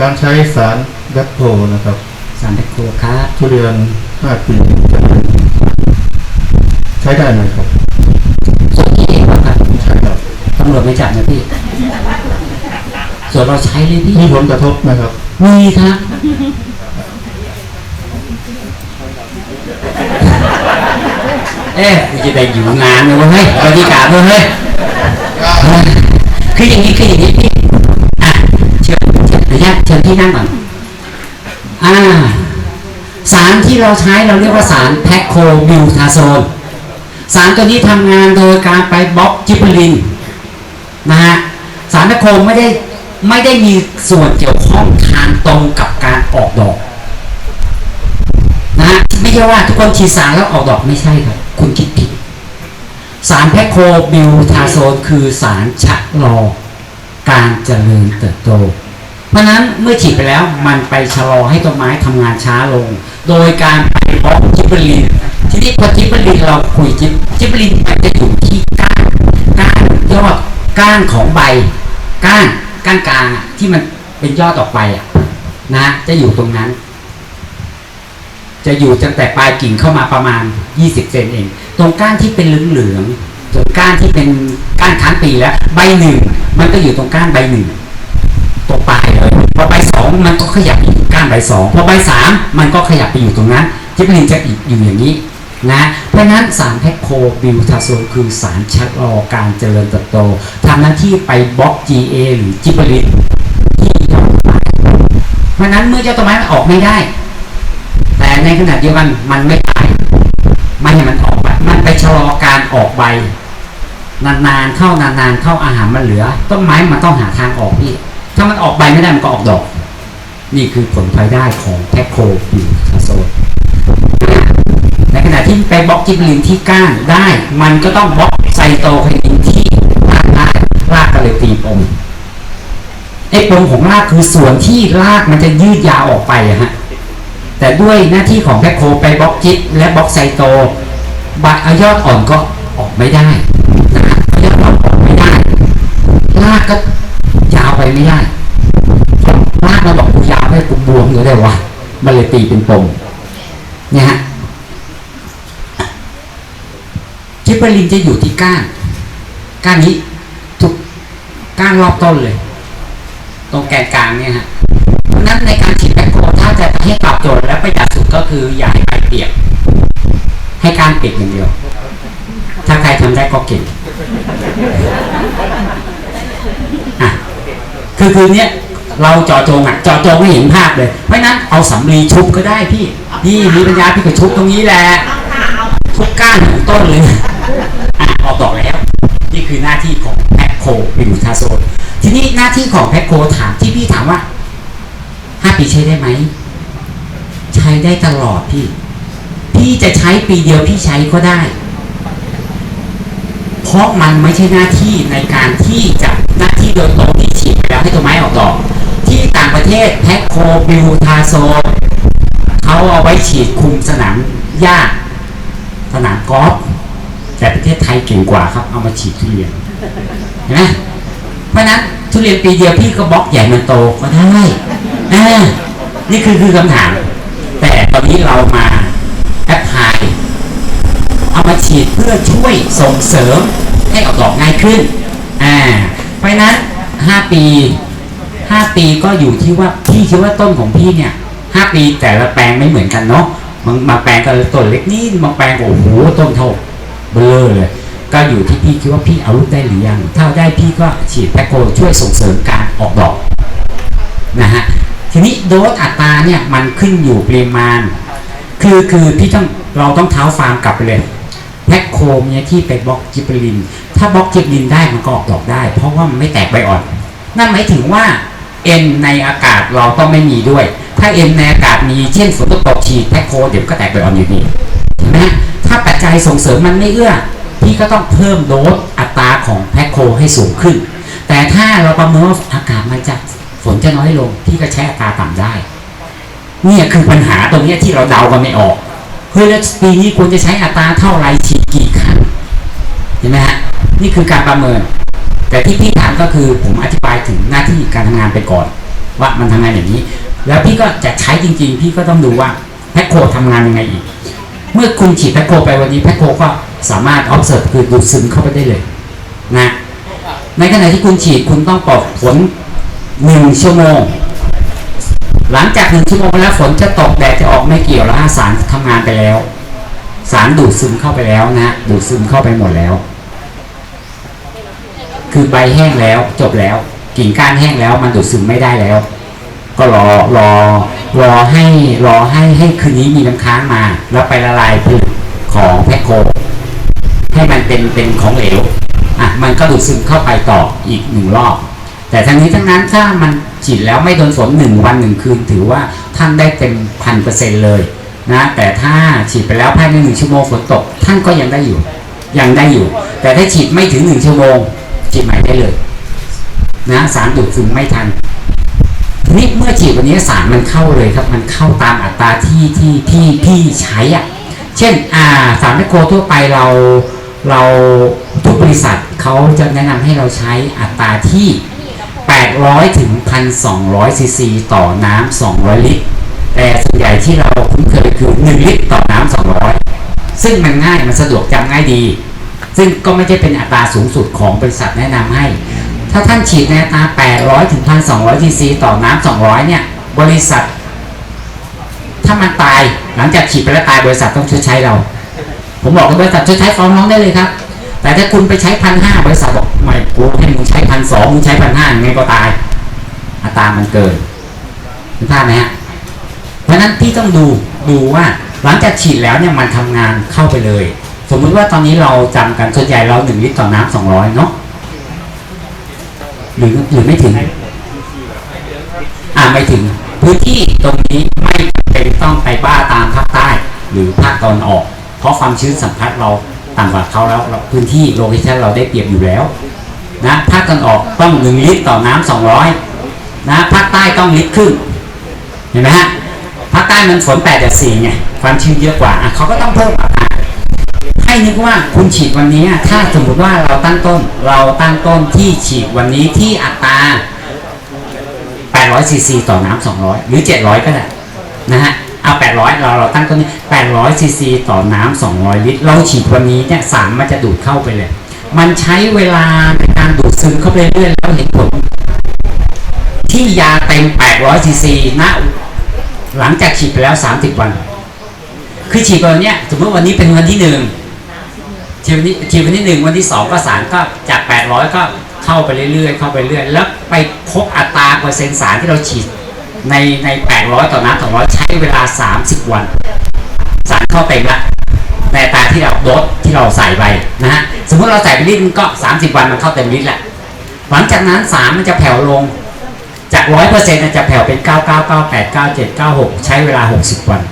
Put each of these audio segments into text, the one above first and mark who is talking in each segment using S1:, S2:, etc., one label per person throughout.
S1: การใช้สารแบคโฮนะครับ
S2: สารแบคโคครับ
S1: ทุเรียน 5 ปีจะใช้ได้ไหมครับ
S2: ส่วนที่เองเหรอครับ
S1: ใช่ครับ
S2: ตำรวจไม่จับนะพี่ ส่วนเราใช้เลยพี่
S1: มีผลกระทบไหมครับ
S2: มีครับเอ๊ะกูจะได้อยู่งานเลยเวะเฮ้ยบรรยากาศเลยเฮ้ยคืออย่างนี้คืออย่างนี้พี่อะเชิญเชิญเดี๋ยวเชิญพี่นั่งก่อน อ่า สารที่เราใช้เราเรียกว่าสารแพคโคบิวทาโซน สารตัวนี้ทำงานโดยการไปบล็อกจิบบอลินนะฮะ สารแพคโคไม่ได้ไม่ได้มีส่วนเกี่ยวข้องทางตรงกับการออกดอกนะฮะไม่ใช่ว่าทุกคนฉีดสารแล้วออกดอกไม่ใช่ครับ คุณคิดผิด สารแพคโคบิวทาโซนคือสารชะลอการเจริญเติบโต เพราะนั้นเมื่อฉีดไปแล้วมันไปชะลอให้ต้นไม้ทำงานช้าลง โดยการไปบล็อกจิบเบอลินทีนี้พอจิบเบอลินเราคุยจิบจิบเบอลินมันจะอยู่ที่ก้านก้านยอดก้านของใบ ก้านก้านกลางที่มันเป็นยอดออกไปอะนะจะอยู่ตรงนั้น จะอยู่ตั้งแต่ปลายกิ่งเข้ามาประมาณ 20 เซนเอง ตรงก้านที่เป็นเหลืองๆตรงก้านที่เป็นก้านค้างปีแล้ว ใบหนึ่ง มันก็อยู่ตรงก้านใบหนึ่ง ตัวปลายเลยพอใบสองมันก็ขยับไปอยู่ก้านใบสองพอใบสามมันก็ขยับไปอยู่ตรงนั้นจิบลินจะอยู่อย่างนี้นะเพราะนั้นสารแพคโคบิวทาโซนคือสารชะลอการเจริญเติบโตทำหน้าที่ไปบล็อก GA หรือจิบลินที่ยอดไม้เพราะนั้นเมื่อเจ้าต้นไม้มันออกไม่ได้ แต่ในขณะเดียวกันมันไม่ตายไม่ให้มันออกมันไปชะลอการออกใบนานๆเข้านานๆเข้าอาหารมันเหลือ ต้นไม้มันต้องหาทางออกพี่ ถ้ามันออกใบไม่ได้มันก็ออกดอก นี่คือผลพลอยได้ของแพคโคบิวทาโซนในขณะที่ไปบล็อกจิบลินที่ก้านได้ มันก็ต้องบล็อกไซโตไคนินที่รากได้รากก็เลยตีปมไอ้ปมของรากคือส่วนที่รากมันจะยืดยาวออกไปอะฮะแต่ด้วยหน้าที่ของแพคโคไปบล็อกจิบและบล็อกไซโตบัตรยอดอ่อนก็ออกไม่ได้นะยอดอ่อนออกไม่ได้รากก็ ไปไม่ได้รากเราบอกกูยาวให้กูบวมหรืออะไรวะมันเลยตีเป็นปมเนี่ยฮะจิบเบอรินจะอยู่ที่ก้านก้านนี้ทุกก้านรอบต้นเลย ตรงแกนกลางเนี่ยฮะนั้นในการฉีดแบคโคถ้าจะให้ตอบโจทย์และประหยัดสุดก็คืออย่าให้ใบเปียกให้การเปียกอย่างเดียว ถ้าใครทำได้ก็เก่งอะ คือคือเนี้เราเจอจงอะเจอจงให้เห็นภาพเลย เพราะนั้นเอาสำลีชุบก็ได้พี่พี่มีปัญญาพี่ก็ชุบตรงนี้แหละทุกก้านของต้นเลยอะออกดอกแล้ว นี่คือหน้าที่ของแพคโคบิวทาโซนทีนี้หน้าที่ของแพคโคถามที่พี่ถามว่าห้าปีใช้ได้ไหมใช้ได้ตลอดพี่ พี่จะใช้ปีเดียวพี่ใช้ก็ได้ เพราะมันไม่ใช่หน้าที่ในการที่จะหน้าที่โดยตรงที่ฉีดไปแล้วให้ต้นไม้ออกดอก ที่ต่างประเทศแพคโคบิวทาโซเขาเอาไว้ฉีดคุมสนามหญ้าสนามกอล์ฟแต่ประเทศไทยเก่งกว่าครับ เอามาฉีดทุเรียนเห็นไหมเพราะนั้นทุเรียนปีเดียวพี่ก็บล็อกใหญ่มันโตก็ได้นี่คือคือคำถาม แต่ตอนนี้เรามา เอามาฉีดเพื่อช่วยส่งเสริมให้ออกดอกง่ายขึ้นอ่าเพราะนั้น 5 ปี 5 ปีก็อยู่ที่ว่าพี่คิดว่าต้นของพี่เนี่ย5ปีแต่ละแปลงไม่เหมือนกันเนาะบางบางแปลงก็ต้นเล็กนี่บางแปลงโอ้โหต้นเท่าเบลอเลยก็อยู่ที่พี่คิดว่าพี่เอาลูกได้หรือยัง ถ้าได้พี่ก็ฉีดแพคโคช่วยส่งเสริมการออกดอกนะฮะทีนี้โดสอัตราเนี่ยมันขึ้นอยู่ปริมาณ คือคือพี่ต้องเราต้องเท้าฟาร์มกลับไปเลย แพคโคมเนี่ยที่ไปบล็อกจิบลิน ถ้าบล็อกจิบลินได้มันก็ออกดอกได้ เพราะว่ามันไม่แตกใบอ่อน นั่นหมายถึงว่าเอ็นในอากาศเราต้องไม่มีด้วย ถ้าเอ็นในอากาศมีเช่นฝนตกตกฉีดแพคโคเดี๋ยวก็แตกใบอ่อนอยู่ดีเห็นไหมฮะถ้าปัจจัยส่งเสริมมันไม่เอื้อพี่ก็ต้องเพิ่มโดสอัตราของแพคโคให้สูงขึ้น แต่ถ้าเราประเมินว่าอากาศมันจะฝนจะน้อยลง พี่ก็ใช้อัตราต่ำได้ เนี่ยคือปัญหาตรงนี้ที่เราเดากันไม่ออก เฮ้ยแล้วปีนี้ควรจะใช้อัตราเท่าไรฉีดกี่ครั้งเห็นไหมฮะนี่คือการประเมิน แต่ที่พี่ถามก็คือผมอธิบายถึงหน้าที่การทำงานไปก่อน ว่ามันทำงานอย่างนี้ แล้วพี่ก็จะใช้จริง ๆ พี่ก็ต้องดูว่าแพคโคทำงานยังไงอีก เมื่อคุณฉีดแพคโคไปวันนี้แพคโคก็สามารถ observe คือดูดซึมเข้าไปได้เลยนะในขณะที่คุณฉีดคุณต้องปอกผลหนึ่งชั่วโมง หลังจากหนึ่งชั่วโมงไปแล้วฝนจะตกแดดจะออกไม่เกี่ยวแล้วสารทำงานไปแล้ว สารดูดซึมเข้าไปแล้วนะดูดซึมเข้าไปหมดแล้ว คือใบแห้งแล้วจบแล้ว กิ่งก้านแห้งแล้วมันดูดซึมไม่ได้แล้ว ก็รอรอรอให้รอให้ให้คืนนี้มีน้ำค้างมา แล้วไปละลายผลึกของแพคโคให้มันเป็นเป็นของเหลวอะมันก็ดูดซึมเข้าไปต่ออีกหนึ่งรอบ แต่ทั้งนี้ทั้งนั้นถ้ามันฉีดแล้วไม่โดนฝนหนึ่งวันหนึ่งคืน ถือว่าท่านได้เต็มพันเปอร์เซ็นต์เลยนะแต่ถ้าฉีดไปแล้วภายในหนึ่งชั่วโมงฝนตก ท่านก็ยังได้อยู่ ยังได้อยู่ แต่ถ้าฉีดไม่ถึงหนึ่งชั่วโมงฉีดใหม่ได้เลยนะสารดูดซึมไม่ทันทีนี้เมื่อฉีดวันนี้สารมันเข้าเลยครับ มันเข้าตามอัตราที่ที่ที่ที่ใช้อะเช่นอ่าสารแมคโครทั่วไปเราเราทุกบริษัทเขาจะแนะนำให้เราใช้อัตราที่ 800 ถึง 1,200 ซีซี ต่อน้ำ 200 ลิตร แต่ส่วนใหญ่ที่เราคุ้นเคยคือ 1 ลิตรต่อน้ำ 200 ซึ่งมันง่าย มันสะดวกจำง่ายดี ซึ่งก็ไม่ใช่เป็นอัตราสูงสุดของบริษัทแนะนำให้ ถ้าท่านฉีดในอัตรา 800 ถึง 1,200 ซีซี ต่อน้ำ 200 เนี่ย บริษัท ถ้ามันตาย หลังจากฉีดไปแล้วตาย บริษัทต้องชดใช้เรา ผมบอกกับบริษัทชดใช้ฟ้องร้องได้เลยครับ แต่ถ้าคุณไปใช้พันห้าบริษัทบอกไม่กูให้มึงใช้พันสองมึงใช้พันห้าไงก็ตายอัตรามันเกินเห็นภาพไหมฮะเพราะฉะนั้นพี่ต้องดูดูว่าหลังจากฉีดแล้วเนี่ยมันทำงานเข้าไปเลย สมมุติว่าตอนนี้เราจำกันส่วนใหญ่เราหนึ่งลิตรต่อน้ำสองร้อยเนาะหรือหรือไม่ถึง อ่าไม่ถึง พื้นที่ตรงนี้ไม่เป็นต้องไปบ้าตามภาคใต้ หรือภาคตอนออก เพราะความชื้นสัมผัสเรา ต่ำกว่าเขาแล้วพื้นที่โลเคชั่นเราได้เปรียบอยู่แล้วนะภาคตอนออกต้องหนึ่งลิตรต่อน้ำสองร้อยนะภาคใต้ต้องลิตรครึ่งเห็นไหมฮะภาคใต้มันฝนแปดจากสี่ไงความชื้นเยอะกว่าเขาก็ต้องเพิ่มอัตราให้นึกว่าคุณฉีดวันนี้ ถ้าสมมติว่าเราตั้งต้นเราตั้งต้นที่ฉีดวันนี้ที่อัตรา800ซีซีต่อน้ำ200 หรือ 700 ก็ได้นะฮะ 800 เราเราตั้งต้นนี้800ซีซีต่อน้ำ200 ลิตร เราฉีดวันนี้เนี่ยสารมันจะดูดเข้าไปเลย มันใช้เวลาในการดูดซึมเข้าไปเรื่อยแล้วเห็นผล ที่ยาเต็ม 800ซีซีณหลังจากฉีดไปแล้ว 30 วัน คือฉีดวันเนี้ยสมมติวันนี้เป็นวันที่หนึ่งฉีดวันนี้ฉีดวันที่หนึ่งวันที่สองก็สารก็จาก 800 ก็เข้าไปเรื่อยๆ เข้าไปเรื่อยแล้วไปพบอัตราเปอร์เซ็นต์สารที่เราฉีด ในใน800ต่อน้ำ200ใช้เวลา30วัน สารเข้าเต็มละในตาที่เราโดสที่เราใส่ไปนะฮะสมมติเราใส่ไปลิตรนึงก็30วันมันเข้าเต็มลิตรแหละหลังจากนั้นสารมันจะแผ่วลงจาก100%จะแผ่วเป็น9998 97 96ใช้เวลา60วัน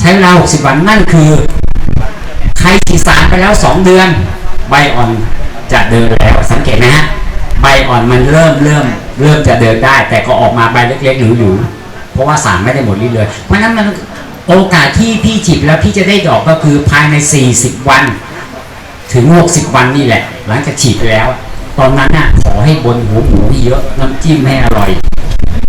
S2: ใช้เวลา60วันนั่นคือ ใครฉีดสารไปแล้ว2เดือนใบอ่อนจะเดินแล้วสังเกตไหมฮะ ใบอ่อนมันเริ่มเริ่มเริ่มจะเดินได้ แต่ก็ออกมาใบเล็กๆหรือๆเพราะว่าสารไม่ได้หมดฤทธิ์เลย เพราะฉะนั้นมันโอกาสที่พี่ฉีดแล้วพี่จะได้ดอกก็คือภายใน 40 วัน ถึง 60 วันนี่แหละ หลังจากฉีดไปแล้ว ตอนนั้นน่ะขอให้บนหัวหมูให้เยอะน้ำจิ้มให้อร่อย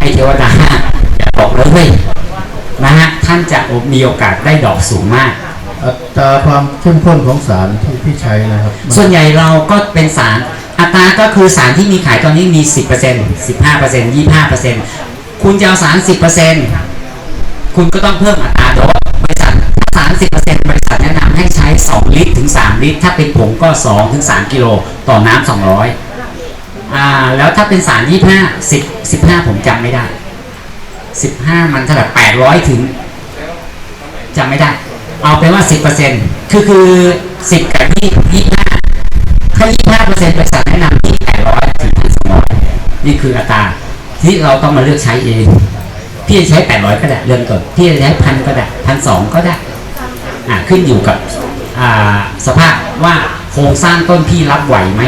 S2: ให้เทวดาอย่าบอกเลยเว้ยนะฮะท่านจะมีโอกาสได้ดอกสูงมาก
S1: อัตราความเข้มข้นของสารที่พี่ใช้นะครับมัน
S2: ส่วนใหญ่เราก็เป็นสาร อัตราก็คือสารที่มีขายตอนนี้มี 10% 15% 25%คุณจะเอาสาร 10%คุณก็ต้องเพิ่มอัตราโดสบริษัทถ้าสาร 10%บริษัทแนะนำให้ใช้ 2 ลิตรถึง 3 ลิตร ถ้าเป็นผงก็ 2 ถึง 3 กิโลต่อน้ำ200อ่าแล้วถ้าเป็นสาร 25 10 15 ผมจำไม่ได้ 15 มันเท่าไหร่800 ถึงจำไม่ได้ เอาเป็นว่า 10%คือคือ 10 กับ 25 20 25ถ้าเปอร์เซ็นต์บริษัทแนะนำที่800ถึง1,200นี่คืออัตราที่เราต้องมาเลือกใช้เอง พี่จะใช้800ก็ได้เริ่มต้นพี่จะใช้พันก็ได้พันสองก็ได้อ่าขึ้นอยู่กับอ่าสภาพว่าโครงสร้างต้นพี่รับไหวไหม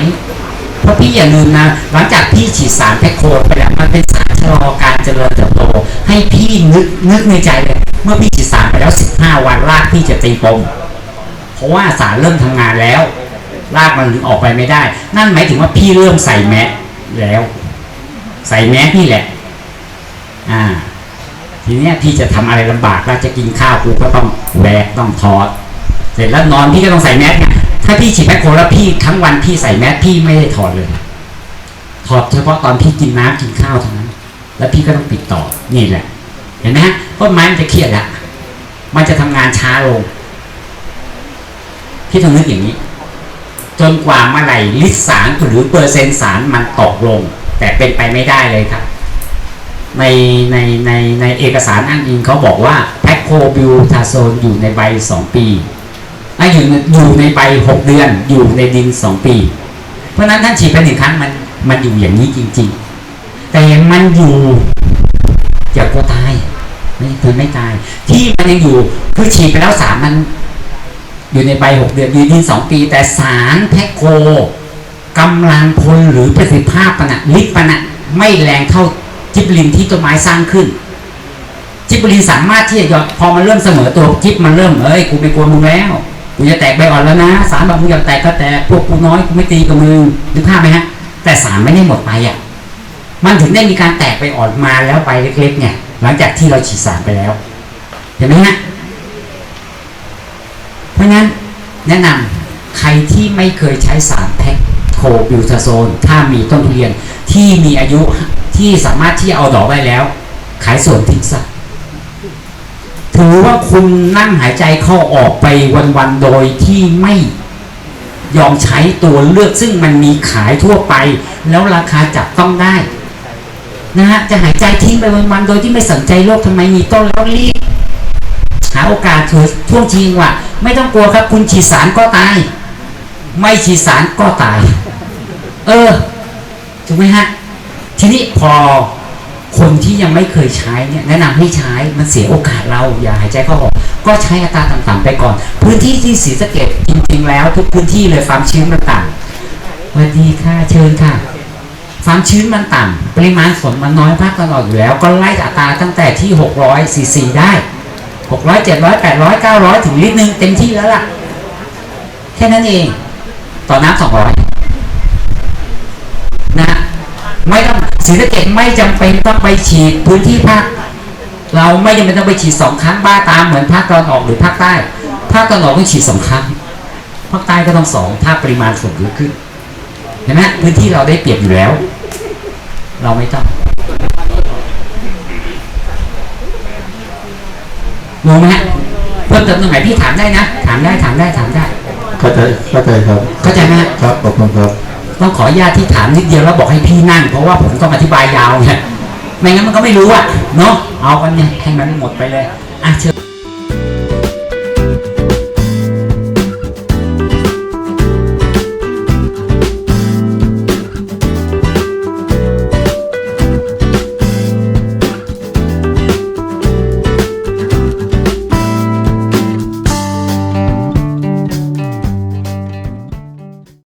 S2: เพราะพี่อย่าลืมนะหลังจากพี่ฉีดสารแพคโคไปแล้วมันเป็นสารชะลอการเจริญเติบโต ให้พี่นึกนึกในใจเลยเมื่อพี่ฉีดสารไปแล้ว 15 วันรากพี่จะตีปมเพราะว่าสารเริ่มทำงานแล้ว รากมันออกไปไม่ได้ นั่นหมายถึงว่าพี่เริ่มใส่แมสแล้ว ใส่แมสนี่แหละ อ่า ทีเนี้ยพี่จะทำอะไรลำบากแล้วจะกินข้าวกูก็ต้องแบกต้องถอด เสร็จแล้วนอนพี่ก็ต้องใส่แมสไงถ้าพี่ฉีดแมคโคแล้วพี่ทั้งวันพี่ใส่แมสพี่ไม่ได้ถอดเลยถอดเฉพาะตอนพี่กินน้ำกินข้าวเท่านั้น แล้วพี่ก็ต้องปิดต่อนี่แหละ เห็นไหมฮะต้นไม้มันจะเครียดละมันจะทำงานช้าลงพี่ต้องนึกอย่างนี้ จนกว่าเมื่อไหร่ลิตรสารหรือเปอร์เซ็นต์สารมันตกลง แต่เป็นไปไม่ได้เลยครับ ในในในในเอกสารอ้างอิงเขาบอกว่าแพคโคบิวทาโซนอยู่ในใบสองปีอะอยู่ในอยู่ในใบหกเดือนอยู่ในดินสองปี เพราะฉะนั้นท่านฉีดไปหนึ่งครั้งมันมันอยู่อย่างนี้จริง ๆ แต่มันอยู่อย่ากลัวตายไม่คือไม่ตาย ที่มันยังอยู่คือฉีดไปแล้วสารมัน อยู่ในใบหกเดือนอยู่ในดินสองปี แต่สารแพคโคกำลังพลหรือประสิทธิภาพปะนะลิตรปะนะไม่แรงเท่าจิบลินที่ต้นไม้สร้างขึ้น จิบลินสามารถที่จะยอดพอมันเริ่มเสมอตัวจิบมันเริ่มเอ้ยกูไม่กลัวมึงแล้วกูจะแตกใบอ่อนแล้วนะสารบอกมึงอยากแตกก็แตกพวกกูน้อยกูไม่ตีกับมึงนึกภาพไหมฮะ แต่สารไม่ได้หมดไปอะมันถึงได้มีการแตกใบอ่อนมาแล้วใบเล็กๆเนี่ยหลังจากที่เราฉีดสารไปแล้ว เห็นไหมฮะ ราะนั้นแนะนำใครที่ไม่เคยใช้สารแพคโคบิวทาโซน ถ้ามีต้นทุเรียนที่มีอายุที่สามารถที่เอาดอกได้แล้ว ขายส่วนทิ้งซะถือว่าคุณนั่งหายใจเข้าออกไปวันๆโดยที่ไม่ยอมใช้ตัวเลือกซึ่งมันมีขายทั่วไป แล้วราคาจับต้องได้นะฮะจะหายใจทิ้งไปวันๆโดยที่ไม่สนใจโลกทำไมมีต้นแล้วรีบหาโอกาสถือช่วงชิงว่ะ ไม่ต้องกลัวครับ คุณฉีดสารก็ตาย ไม่ฉีดสารก็ตาย เออถูกไหมฮะ ทีนี้พอคนที่ยังไม่เคยใช้เนี่ยแนะนำให้ใช้มันเสียโอกาสเราอย่าหายใจเข้าออก ก็ใช้อัตราต่ำๆไปก่อน พื้นที่ที่สีสะเกดจริงๆแล้ว ทุกพื้นที่เลยความชื้นมันต่ำวัสดีค่ะเชิญค่ะความชื้นมันต่ำปริมาณฝนมันน้อยภาคตะวันออกอยู่แล้ว ก็ไล่อัตราตั้งแต่ที่ 600ซีซีได้ 600 700 800 900ถึงลิตรหนึ่งเต็มที่แล้วล่ะ แค่นั้นเอง ต่อน้ำ200นะไม่ต้องศรีสะเกดไม่จำเป็นต้องไปฉีดพื้นที่ภาคเราไม่จำเป็นต้องไปฉีดสองครั้งบ้าตามเหมือนภาคตอนออกหรือภาคใต้ ภาคตอนออกต้องฉีดสองครั้ง ภาคใต้ก็ต้องสองถ้าปริมาณฝนเยอะขึ้นเห็นไหมพื้นที่เราได้เปรียบอยู่แล้ว เราไม่ต้อง งงไหมฮะเพิ่มเติมตรงไหนพี่ถามได้นะ ถามได้ถามได้ถามได้
S1: เข้าใจเข้าใจครับ
S2: เข้าใจไหมฮะ
S1: ครับขอบคุณครับ
S2: ต้องขออนุญาตที่ถามนิดเดียวแล้วบอกให้พี่นั่ง เพราะว่าผมต้องอธิบายยาวไงไม่งั้นมันก็ไม่รู้อะเนาะเอากันเนี่ยให้มันหมดไปเลยอะเชิญ